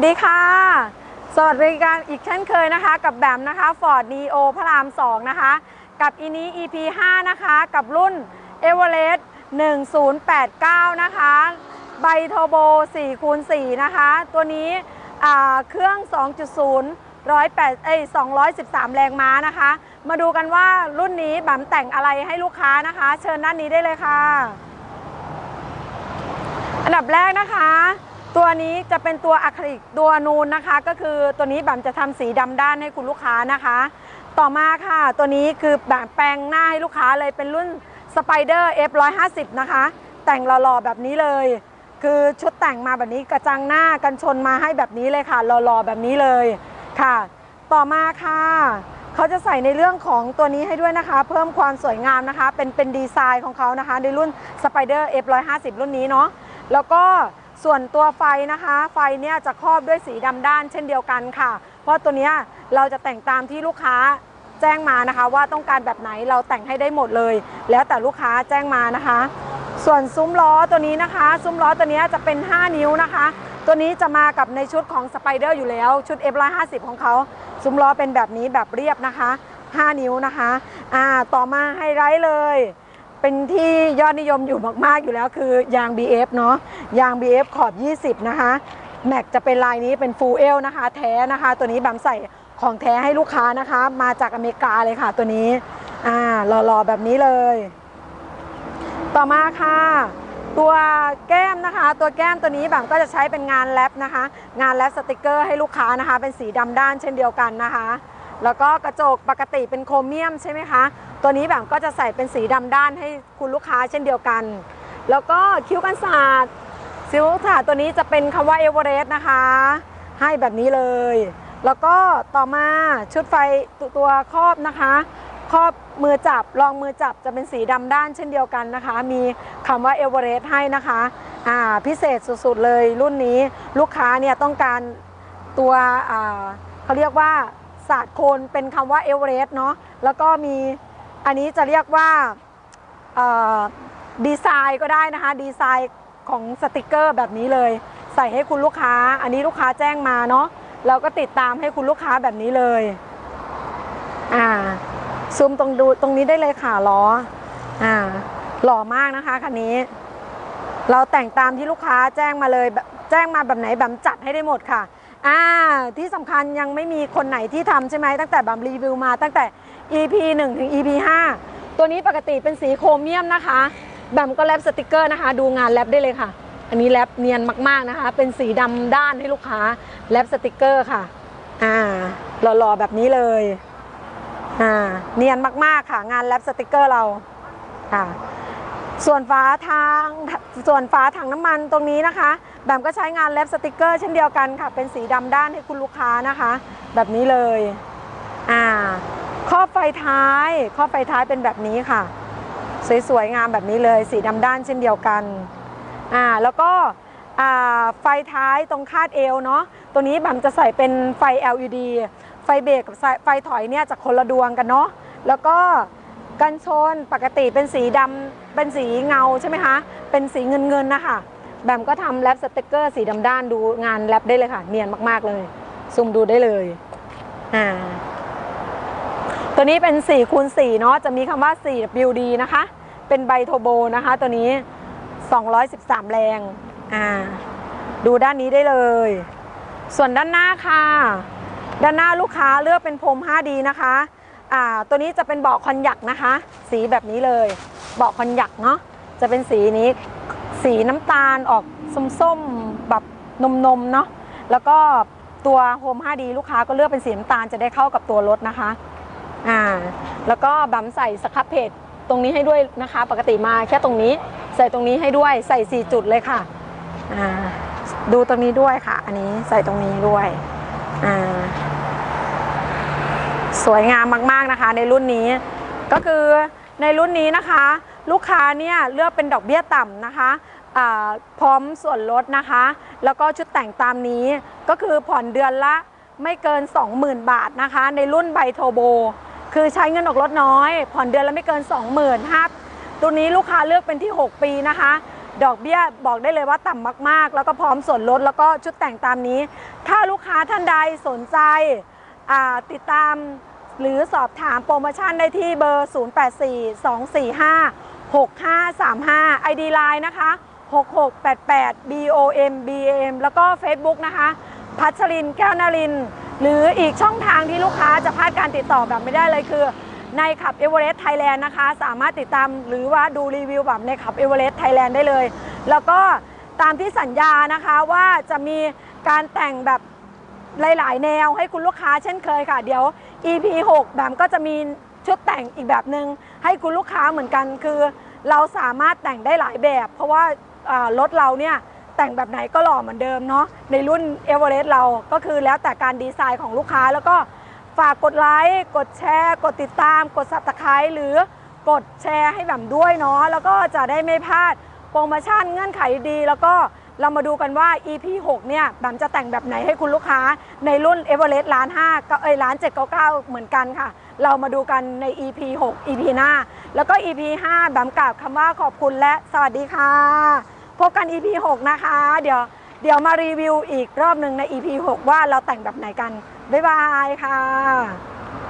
วัสดีค่ะ สวัสดีการอีกเช่นเคยนะคะ กับแบมนะคะ Ford Neo พระราม 2 นะคะ กับอีนี้ EP 5นะคะ กับรุ่น e v e r e s t 1089 นะคะใบโทโบ4คูณ4นะคะ ตัวนี้เครื่อง 2.0 108เอ้ย213 แรงม้านะคะ มาดูกันว่ารุ่นนี้บัมแต่งอะไรให้ลูกค้านะคะ เชิญด้านนี้ได้เลยค่ะ อันดับแรกนะคะ ตัวนี้จะเป็นตัวอะคริลิกตัวนูนนะคะ ก็คือตัวนี้บัมจะทำสีดำด้านให้คุณลูกค้านะคะ ต่อมาค่ะตัวนี้คือแบบแปลงหน้าให้ลูกค้าเลยเป็นรุ่น Spider F150 นะคะ แต่งหล่อๆแบบนี้เลย คือชุดแต่งมาแบบนี้กระจังหน้ากันชนมาให้แบบนี้เลยค่ะหล่อๆแบบนี้เลยค่ะ ต่อมาค่ะเขาจะใส่ในเรื่องของตัวนี้ให้ด้วยนะคะ เพิ่มความสวยงามนะคะ เป็นเป็นดีไซน์ของเขานะคะ ในรุ่น Spider F150 รุ่นนี้เนาะแล้วก็ ส่วนตัวไฟนะคะ ไฟเนี่ยจะครอบด้วยสีดำด้านเช่นเดียวกันค่ะ เพราะตัวเนี้ยเราจะแต่งตามที่ลูกค้าแจ้งมานะคะ ว่าต้องการแบบไหนเราแต่งให้ได้หมดเลย แล้วแต่ลูกค้าแจ้งมานะคะ ส่วนซุ้มล้อตัวนี้นะคะ ซุ้มล้อตัวเนี้ยจะเป็น 5 นิ้วนะคะ ตัวนี้จะมากับในชุดของสไปเดอร์อยู่แล้ว ชุด F150 ของเขาซุ้มล้อเป็นแบบนี้แบบเรียบนะคะ 5 นิ้วนะคะอ่าต่อมาไฮไลท์เลย เป็นที่ยอดนิยมอยู่มาก ๆ อยู่แล้วคือยาง BF เนาะยาง BF ขอบ 20 นะคะ แม็กจะเป็นลายนี้เป็น Full L นะคะ แท้นะคะ ตัวนี้บัมใส่ของแท้ให้ลูกค้านะคะ มาจากอเมริกาเลยค่ะ ตัวนี้อ่าหล่อๆแบบนี้เลย ต่อมาค่ะ ตัวแก้มนะคะ ตัวแก้มตัวนี้บัมก็จะใช้เป็นงานแรปนะคะ งานแรปสติกเกอร์ให้ลูกค้านะคะ เป็นสีดำด้านเช่นเดียวกันนะคะ แล้วก็กระจกปกติเป็นโครเมียมใช่ไหมคะ ตัวนี้แบบก็จะใส่เป็นสีดำด้านให้คุณลูกค้าเช่นเดียวกัน แล้วก็คิ้วกันศาสตร์ซิลค่ะตัวนี้จะเป็นคำว่าเอเวอเรสต์นะคะ ให้แบบนี้เลย แล้วก็ต่อมาชุดไฟตัวตัวครอบนะคะ ครอบมือจับรองมือจับจะเป็นสีดำด้านเช่นเดียวกันนะคะ มีคำว่าเอเวอเรสต์ให้นะคะอ่าพิเศษสุดๆเลยรุ่นนี้ลูกค้าเนี่ยต้องการตัวอ่าเขาเรียกว่า ศาสตร์โคนเป็นคำว่าเอเวอเรสต์เนาะแล้วก็มีอันนี้จะเรียกว่าดีไซน์ก็ได้นะคะ ดีไซน์ของสติกเกอร์แบบนี้เลย ใส่ให้คุณลูกค้า อันนี้ลูกค้าแจ้งมาเนาะเราก็ติดตามให้คุณลูกค้าแบบนี้เลยอ่าซูมตรงดูตรงนี้ได้เลยค่ะล้ออ่าหล่อมากนะคะคันนี้ เราแต่งตามที่ลูกค้าแจ้งมาเลยแจ้งมาแบบไหนแบบจัดให้ได้หมดค่ะ อ่าที่สำคัญยังไม่มีคนไหนที่ทำใช่ไหมตั้งแต่บัมรีวิวมาตั้งแต่ EP 1 ถึง EP 5 ตัวนี้ปกติเป็นสีโครเมียมนะคะแบมก็แรปสติกเกอร์นะคะ ดูงานแรปได้เลยค่ะ อันนี้แรปเนียนมากๆนะคะ เป็นสีดำด้านให้ลูกค้าแรปสติกเกอร์ค่ะอ่าหล่อๆแบบนี้เลยอ่าเนียนมากๆค่ะ งานแรปสติกเกอร์เราค่ะ ส่วนฝาทางส่วนฝาถังน้ำมันตรงนี้นะคะ แบมก็ใช้งานแรปสติกเกอร์เช่นเดียวกันค่ะ เป็นสีดำด้านให้คุณลูกค้านะคะ แบบนี้เลยอ่าครอบไฟท้ายครอบไฟท้ายเป็นแบบนี้ค่ะ สวยๆงามแบบนี้เลย สีดำด้านเช่นเดียวกันอ่าแล้วก็อ่าไฟท้ายตรงคาดเอวเนาะตัวนี้แบมจะใส่เป็นไฟ LED ไฟเบรกกับไฟไฟถอยเนี่ยจะคนละดวงกันเนาะแล้วก็ กันชนปกติเป็นสีดำเป็นสีเงาใช่ไหมคะ เป็นสีเงินเงินๆนะคะแบมก็ทำแรปสติกเกอร์สีดำด้านดูงานแรปได้เลยค่ะ เนียนมากๆเลยซูมดูได้เลยอ่าตัวนี้เป็น4คูณ4เนาะจะมีคำว่า 4WD นะคะ เป็นไบโทโบนะคะตัวนี้ 213 แรงอ่าดูด้านนี้ได้เลย ส่วนด้านหน้าค่ะ ด้านหน้าลูกค้าเลือกเป็นพรม 5D นะคะ อ่าตัวนี้จะเป็นเบาะคอนยักนะคะ สีแบบนี้เลย เบาะคอนยักเนาะจะเป็นสีนี้สีน้ำตาลออกส้มๆแบบนมๆเนาะแล้วก็ตัวโฮม 5D ลูกค้าก็เลือกเป็นสีน้ำตาลจะได้เข้ากับตัวรถนะคะอ่าแล้วก็บัมใส่สครับเพจตรงนี้ให้ด้วยนะคะ ปกติมาแค่ตรงนี้ใส่ตรงนี้ให้ด้วยใส่ 4 จุดเลยค่ะอ่าดูตรงนี้ด้วยค่ะ อันนี้ใส่ตรงนี้ด้วยอ่า สวยงามมากๆนะคะ ในรุ่นนี้ ก็คือในรุ่นนี้นะคะ ลูกค้าเนี่ยเลือกเป็นดอกเบี้ยต่ำนะคะพร้อมส่วนลดนะคะ แล้วก็ชุดแต่งตามนี้ก็คือผ่อนเดือนละไม่เกิน 20,000 บาทนะคะ ในรุ่นไบโทโบ คือใช้เงินออกรถน้อย ผ่อนเดือนละไม่เกิน 20,000ห้าตัวนี้ลูกค้าเลือกเป็นที่ 6 ปีนะคะ ดอกเบี้ยบอกได้เลยว่าต่ำมากๆ แล้วก็พร้อมส่วนลดแล้วก็ชุดแต่งตามนี้ ถ้าลูกค้าท่านใดสนใจ ติดตามหรือสอบถามโปรโมชั่นได้ที่เบอร์ 084245 6535 ID Line นะคะ 6688 BOM BAM แล้วก็ Facebook นะคะ พัชรินแก้วนาริน หรืออีกช่องทางที่ลูกค้าจะพลาดการติดต่อแบบไม่ได้เลยคือ ในขับเอเวอเรสต์ไทยแลนด์นะคะ สามารถติดตามหรือว่าดูรีวิวแบบในขับเอเวอเรสต์ไทยแลนด์ได้เลย แล้วก็ตามที่สัญญานะคะว่าจะมีการแต่งแบบ หลาย ๆ แนวให้คุณลูกค้าเช่นเคยค่ะ เดี๋ยว EP 6แบบก็จะมีชุดแต่งอีกแบบหนึ่งให้คุณลูกค้าเหมือนกันคือ เราสามารถแต่งได้หลายแบบ เพราะว่ารถเราเนี่ยแต่งแบบไหนก็หล่อเหมือนเดิมเนาะในรุ่นเอเวอเรสต์เราก็คือแล้วแต่การดีไซน์ของลูกค้าแล้วก็ฝากกดไลค์กดแชร์ กดติดตาม กด subscribe หรือกดแชร์ให้แบบด้วยเนาะแล้วก็จะได้ไม่พลาดโปรโมชั่นเงื่อนไขดีแล้วก็ เรามาดูกันว่า EP 6 เนี่ยแบบจะแต่งแบบไหนให้คุณลูกค้าในรุ่น e v e r e s t ล้าน5ก็เอ้ยล้าน799 เหมือนกันค่ะ เรามาดูกันใน EP 6 EP หน้า แล้วก็ EP 5แบบกล่าวคำว่าขอบคุณและสวัสดีค่ะ พบกัน EP 6 นะคะ เดี๋ยวเดี๋ยวมารีวิวอีกรอบหนึ่งใน EP 6 ว่าเราแต่งแบบไหนกัน บ๊ายบายค่ะ